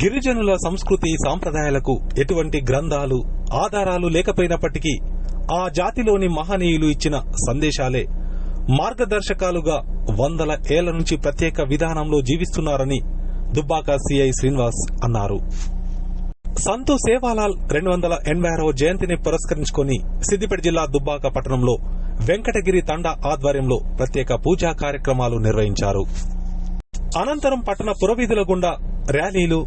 గిరిజనుల సంస్కృతి సాంప్రదాయాలకు ఎటువంటి గ్రంథాలు ఆధారాలు లేకపోయినప్పటికీ ఆ జాతిలోని మహనీయులు ఇచ్చిన సందేశాలే మార్గదర్శకాలుగా వందల ఏళ్ళ నుంచి ప్రత్యేక విధానంలో జీవిస్తున్నారని దుబ్బాక సిఐ శ్రీనివాస్ అన్నారు. సంతు సేవాలాల్ రెండు వందల ఎనభై ఆరవ జయంతిని పురస్కరించుకొని సిద్దిపేట జిల్లా దుబ్బాక పట్టణంలో వెంకటగిరి తండా ఆధ్వర్యంలో ప్రత్యేక పూజా కార్యక్రమాలు నిర్వహించారు. అనంతరం పట్టణ పురవీధుల గుండా ర్యాలీలు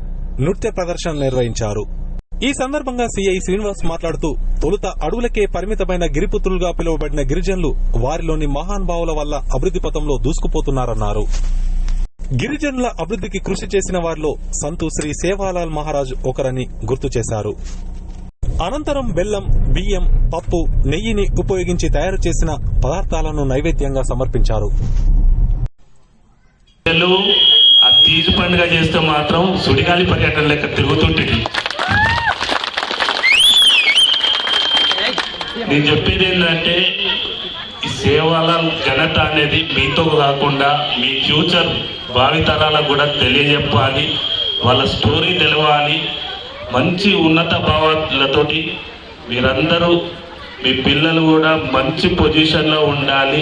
నృత్య ప్రదర్శనలు నిర్వహించారు. ఈ సందర్భంగా సీఐ శ్రీనివాస్ మాట్లాడుతూ తొలుత అడవులకే పరిమితమైన గిరిపుత్రులుగా పిలువబడిన గిరిజనులు వారిలోని మహానుభావుల వల్ల అభివృద్ది పథంలో దూసుకుపోతున్నారన్నారు. గిరిజనుల అభివృద్దికి కృషి చేసిన వారిలో సంతు శ్రీ సేవాలాల్ మహారాజ్ ఒకరని గుర్తు చేశారు. అనంతరం బెల్లం బియ్యం పప్పు నెయ్యిని ఉపయోగించి తయారు చేసిన పదార్థాలను నైవేద్యంగా సమర్పించారు. ఆ తీజు పండుగ చేస్తే మాత్రం సుడిగాలి పర్యటన లెక్క తిరుగుతుంటుంది నేను చెప్పేది ఏంటంటే ఈ సేవల ఘనత అనేది మీతో కాకుండా మీ ఫ్యూచర్ భావితరాలకు కూడా తెలియజెప్పాలి వాళ్ళ స్టోరీ తెలవాలి మంచి ఉన్నత భావాలతోటి మీరందరూ మీ పిల్లలు కూడా మంచి పొజిషన్లో ఉండాలి.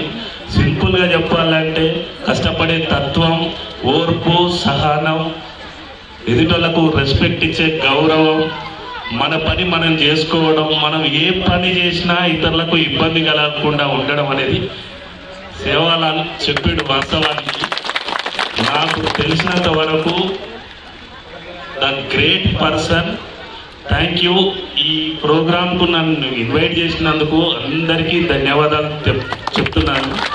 సింపుల్గా చెప్పాలంటే కష్టపడే తత్వం ఓర్పు సహనం ఎదుటలకు రెస్పెక్ట్ ఇచ్చే గౌరవం మన పని మనం చేసుకోవడం మనం ఏ పని చేసినా ఇతరులకు ఇబ్బంది కలగకుండా ఉండడం అనేది సేవాలని చెప్పాడు వాస్తవానికి. నాకు తెలిసినంత వరకు the great person thank you. ఈ ప్రోగ్రాంకు నన్ను ఇన్వైట్ చేసినందుకు అందరికీ ధన్యవాదాలు చెప్- చెప్తున్నాను.